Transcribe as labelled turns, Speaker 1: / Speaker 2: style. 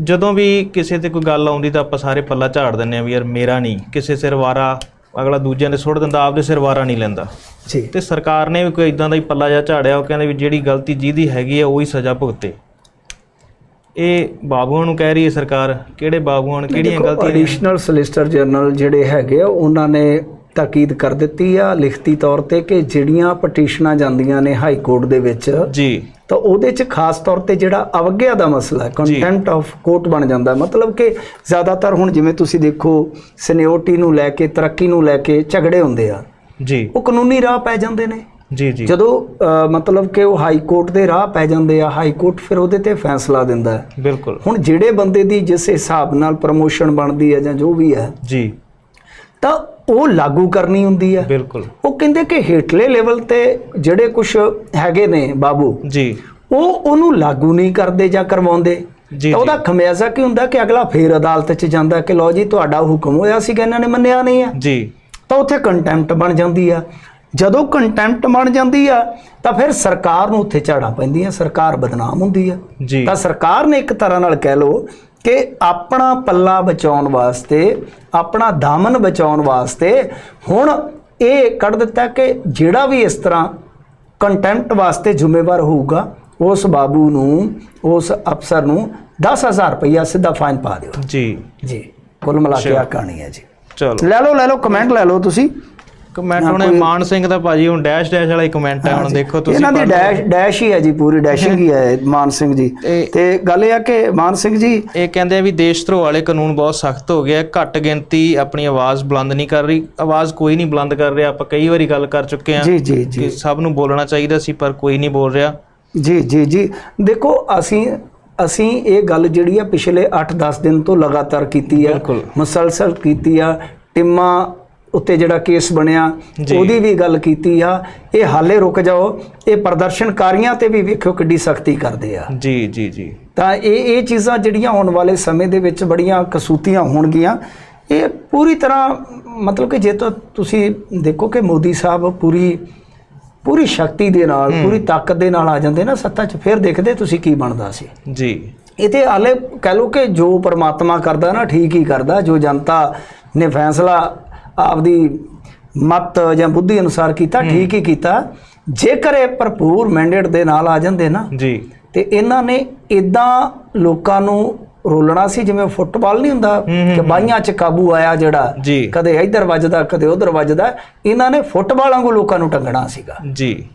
Speaker 1: ਜਦੋਂ ਵੀ ਕਿਸੇ ਤੇ ਕੋਈ ਗੱਲ ਆਉਂਦੀ ਤਾਂ ਆਪਾਂ ਸਾਰੇ ਪੱਲਾ ਝਾੜ ਦਿੰਨੇ ਆ ਵੀ ਯਾਰ ਮੇਰਾ ਨਹੀਂ ਕਿਸੇ ਸਿਰ ਵਾਰਾ ਅਗਲਾ ਦੂਜਿਆਂ ਦੇ ਸੁੱਟ ਦਿੰਦਾ ਆਪਦੇ ਸਿਰ ਵਾਰਾ ਨਹੀਂ ਲੈਂਦਾ।
Speaker 2: ਜੀ।
Speaker 1: ਤੇ ਸਰਕਾਰ ਨੇ ਵੀ ਕੋਈ ਇਦਾਂ ਦਾ ਹੀ ਪੱਲਾ ਜਿਹਾ ਝਾੜਿਆ ਉਹ ਕਹਿੰਦੇ ਵੀ ਜਿਹੜੀ ਗਲਤੀ ਜਿਹਦੀ ਹੈਗੀ ਆ ਉਹੀ ਸਜ਼ਾ ਭੁਗਤੇ। ਇਹ ਬਾਬੂਆਂ ਨੂੰ ਕਹਿ ਰਹੀ ਹੈ ਸਰਕਾਰ ਕਿਹੜੇ ਬਾਬੂਆਂ ਨੂੰ ਕਿਹੜੀਆਂ ਗਲਤੀਆਂ
Speaker 2: ਐਡੀਸ਼ਨਲ ਸੋਲਿਸਿਟਰ ਜਨਰਲ ਜਿਹੜੇ ਹੈਗੇ ਆ ਉਹਨਾਂ ਨੇ ਤਾਕੀਦ ਕਰ ਦਿੱਤੀ ਆ ਲਿਖਤੀ ਤੌਰ ਤੇ ਕਿ ਜਿਹੜੀਆਂ ਪਟੀਸ਼ਨਾਂ ਜਾਂਦੀਆਂ ਨੇ ਹਾਈ ਕੋਰਟ ਦੇ ਵਿੱਚ
Speaker 1: ਜੀ।
Speaker 2: ਤਾਂ ਉਹਦੇ 'ਚ ਖਾਸ ਤੌਰ ਤੇ ਜਿਹੜਾ ਅਵਗਿਆ ਦਾ ਮਸਲਾ ਹੈ ਕੰਟੈਂਪਟ ਆਫ ਕੋਰਟ ਬਣ ਜਾਂਦਾ। ਮਤਲਬ ਕਿ ਜ਼ਿਆਦਾਤਰ ਹੁਣ ਜਿਵੇਂ ਤੁਸੀਂ ਦੇਖੋ ਸੀਨੀਅਰਟੀ ਨੂੰ ਲੈ ਕੇ ਤਰੱਕੀ ਨੂੰ ਲੈ ਕੇ ਝਗੜੇ ਹੁੰਦੇ ਆ।
Speaker 1: ਜੀ।
Speaker 2: ਉਹ ਕਾਨੂੰਨੀ ਰਾਹ ਪੈ ਜਾਂਦੇ ਨੇ।
Speaker 1: ਜੀ ਜੀ।
Speaker 2: ਜਦੋਂ ਮਤਲਬ ਕਿ ਉਹ ਹਾਈ ਕੋਰਟ ਦੇ ਰਾਹ ਪੈ ਜਾਂਦੇ ਆ ਹਾਈ ਕੋਰਟ ਫਿਰ ਉਹਦੇ ਤੇ ਫੈਸਲਾ ਦਿੰਦਾ ਹੈ।
Speaker 1: ਬਿਲਕੁਲ।
Speaker 2: ਹੁਣ ਜਿਹੜੇ ਬੰਦੇ ਦੀ ਜਿਸ ਹਿਸਾਬ ਨਾਲ ਪ੍ਰਮੋਸ਼ਨ ਬਣਦੀ ਹੈ ਜਾਂ ਜੋ ਵੀ ਹੈ
Speaker 1: ਜੀ।
Speaker 2: ਤਾਂ ਉਹ ਲਾਗੂ ਕਰਨੀ ਹੁੰਦੀ ਹੈ।
Speaker 1: ਬਿਲਕੁਲ।
Speaker 2: ਉਹ ਕਹਿੰਦੇ ਕਿ ਹੇਠਲੇ ਲੈਵਲ ਤੇ ਜਿਹੜੇ ਕੁਝ ਹੈਗੇ ਨੇ ਬਾਬੂ
Speaker 1: ਜੀ।
Speaker 2: ਉਹ ਉਹਨੂੰ ਲਾਗੂ ਨਹੀਂ ਕਰਦੇ ਜਾਂ ਕਰਵਾਉਂਦੇ।
Speaker 1: ਜੀ
Speaker 2: ਉਹਦਾ ਖਮਿਆਜ਼ਾ ਕੀ ਹੁੰਦਾ ਕਿ ਅਗਲਾ ਫੇਰ ਅਦਾਲਤ 'ਚ ਜਾਂਦਾ ਕਿ ਲਓ ਜੀ ਤੁਹਾਡਾ ਹੁਕਮ ਹੋਇਆ ਸੀ ਕਿ ਇਹਨਾਂ ਨੇ ਮੰਨਿਆ ਨਹੀਂ ਹੈ
Speaker 1: ਜੀ।
Speaker 2: ਤਾਂ ਉੱਥੇ ਕੰਟੈਂਪਟ ਬਣ ਜਾਂਦੀ ਆ। ਜਦੋਂ ਕੰਟੈਂਪਟ ਬਣ ਜਾਂਦੀ ਆ ਤਾਂ ਫਿਰ ਸਰਕਾਰ ਨੂੰ ਉੱਥੇ ਝਾੜਾ ਪੈਂਦੀਆਂ ਸਰਕਾਰ ਬਦਨਾਮ ਹੁੰਦੀ ਆ। ਤਾਂ ਸਰਕਾਰ ਨੇ ਇੱਕ ਤਰ੍ਹਾਂ ਨਾਲ ਕਹਿ ਲਓ ਕਿ ਆਪਣਾ ਪੱਲਾ ਬਚਾਉਣ ਵਾਸਤੇ ਆਪਣਾ ਦਾਮਨ ਬਚਾਉਣ ਵਾਸਤੇ ਹੁਣ ਇਹ ਕੱਢ ਦਿੱਤਾ ਕਿ ਜਿਹੜਾ ਵੀ ਇਸ ਤਰ੍ਹਾਂ ਕੰਟੈਂਪਟ ਵਾਸਤੇ ਜ਼ਿੰਮੇਵਾਰ ਹੋਊਗਾ ਉਸ ਬਾਬੂ ਨੂੰ ਉਸ ਅਫਸਰ ਨੂੰ 10000 ਰੁਪਇਆ ਸਿੱਧਾ ਫਾਈਨ ਪਾ ਦਿਓ।
Speaker 1: ਜੀ।
Speaker 2: ਜੀ। ਕੁੱਲ ਮਿਲਾ ਕੇ ਆ ਕਹਾਣੀ ਹੈ ਜੀ।
Speaker 1: ਚਲੋ।
Speaker 2: ਲੈ ਲਓ ਲੈ ਲਓ ਕਮੈਂਟ ਲੈ ਲਓ ਤੁਸੀਂ।
Speaker 1: ਕਮੈਂਟ ਹੁਣ ਮਾਨ ਸਿੰਘ ਦਾ ਭਾਜੀ ਹੁਣ ਡੈਸ਼ ਡੈਸ਼ ਵਾਲਾ ਹੀ ਕਮੈਂਟ ਹੈ ਹੁਣ ਦੇਖੋ ਤੁਸੀਂ
Speaker 2: ਇਹਨਾਂ ਦੀ। ਡੈਸ਼ ਡੈਸ਼ ਹੀ ਹੈ ਜੀ ਪੂਰੀ ਡੈਸ਼ਿੰਗ ਹੀ ਹੈ ਮਾਨ ਸਿੰਘ ਜੀ। ਤੇ ਗੱਲ ਇਹ ਆ ਕਿ ਮਾਨ ਸਿੰਘ ਜੀ
Speaker 1: ਇਹ ਕਹਿੰਦੇ ਆ ਵੀ ਦੇਸ਼ ਧਰੋ ਵਾਲੇ ਕਾਨੂੰਨ ਬਹੁਤ ਸਖਤ ਹੋ ਗਿਆ ਘੱਟ ਗਿਣਤੀ ਆਪਣੀ ਆਵਾਜ਼ ਬੁਲੰਦ ਨਹੀਂ ਕਰ ਰਹੀ। ਆਵਾਜ਼ ਕੋਈ ਨਹੀਂ ਬੁਲੰਦ ਕਰ ਰਿਹਾ ਆਪਾਂ ਕਈ ਵਾਰੀ ਗੱਲ ਕਰ ਚੁੱਕੇ ਹਾਂ
Speaker 2: ਜੀ ਜੀ ਜੀ।
Speaker 1: ਕਿ ਸਭ ਨੂੰ ਬੋਲਣਾ ਚਾਹੀਦਾ ਸੀ ਪਰ ਕੋਈ ਨਹੀਂ ਬੋਲ ਰਿਹਾ।
Speaker 2: ਜੀ ਜੀ ਜੀ। ਦੇਖੋ ਅਸੀਂ ਅਸੀਂ ਇਹ ਗੱਲ ਜਿਹੜੀ ਆ ਪਿਛਲੇ 8-10 ਦਿਨ ਤੋਂ ਲਗਾਤਾਰ ਕੀਤੀ ਆ। ਮੁਸਲਸਲ ਕੀਤੀ ਆ ਟਿੰਮਾ ਉੱਤੇ ਜਿਹੜਾ ਕੇਸ ਬਣਿਆ। ਉਹਦੀ ਵੀ ਗੱਲ ਕੀਤੀ ਆ। ਇਹ ਹਾਲੇ ਰੁਕ ਜਾਓ ਇਹ ਪ੍ਰਦਰਸ਼ਨਕਾਰੀਆਂ ਤੇ ਵੀ ਵੇਖਿਓ ਕਿੱਡੀ ਸਖਤੀ ਕਰਦੇ ਆ।
Speaker 1: ਜੀ ਜੀ ਜੀ।
Speaker 2: ਤਾਂ ਇਹ ਇਹ ਚੀਜ਼ਾਂ ਜਿਹੜੀਆਂ ਆਉਣ ਵਾਲੇ ਸਮੇਂ ਦੇ ਵਿੱਚ ਬੜੀਆਂ ਕਸੂਤੀਆਂ ਹੋਣਗੀਆਂ। ਇਹ ਪੂਰੀ ਤਰ੍ਹਾਂ ਮਤਲਬ ਕਿ ਜੇ ਤਾਂ ਤੁਸੀਂ ਦੇਖੋ ਕਿ ਮੋਦੀ ਸਾਹਿਬ ਪੂਰੀ ਪੂਰੀ ਸ਼ਕਤੀ ਦੇ ਨਾਲ ਪੂਰੀ ਤਾਕਤ ਦੇ ਨਾਲ ਆ ਜਾਂਦੇ ਨਾ ਸੱਤਾ 'ਚ ਫਿਰ ਦੇਖਦੇ ਤੁਸੀਂ ਕੀ ਬਣਦਾ ਸੀ।
Speaker 1: ਜੀ।
Speaker 2: ਇਹ ਤੇ ਹਾਲੇ ਕਹਿ ਲਓ ਕਿ ਜੋ ਪਰਮਾਤਮਾ ਕਰਦਾ ਨਾ ਠੀਕ ਹੀ ਕਰਦਾ। ਜੋ ਜਨਤਾ ਨੇ ਫੈਸਲਾ ਆਪਦੀ ਮਤ ਜਾਂ ਬੁੱਧੀ ਅਨੁਸਾਰ ਕੀਤਾ ਠੀਕ ਹੀ ਕੀਤਾ। ਜੇਕਰ ਇਹ ਭਰਪੂਰ ਮੈਂਡੇਟ ਦੇ ਨਾਲ ਆ ਜਾਂਦੇ ਨਾ
Speaker 1: ਜੀ।
Speaker 2: ਤੇ ਇਹਨਾਂ ਨੇ ਇਦਾਂ ਲੋਕਾਂ ਨੂੰ ਰੋਲਣਾ ਸੀ ਜਿਵੇਂ ਫੁੱਟਬਾਲ ਨਹੀਂ ਹੁੰਦਾ ਕਿ ਬਾਈਆਂ 'ਚ ਕਾਬੂ ਆਇਆ ਜਿਹੜਾ ਕਦੇ ਇੱਧਰ ਵੱਜਦਾ ਕਦੇ ਉੱਧਰ ਵੱਜਦਾ ਇਹਨਾਂ ਨੇ ਫੁੱਟਬਾਲ ਵਾਂਗੂ ਲੋਕਾਂ ਨੂੰ ਟੰਗਣਾ ਸੀਗਾ।
Speaker 1: ਜੀ।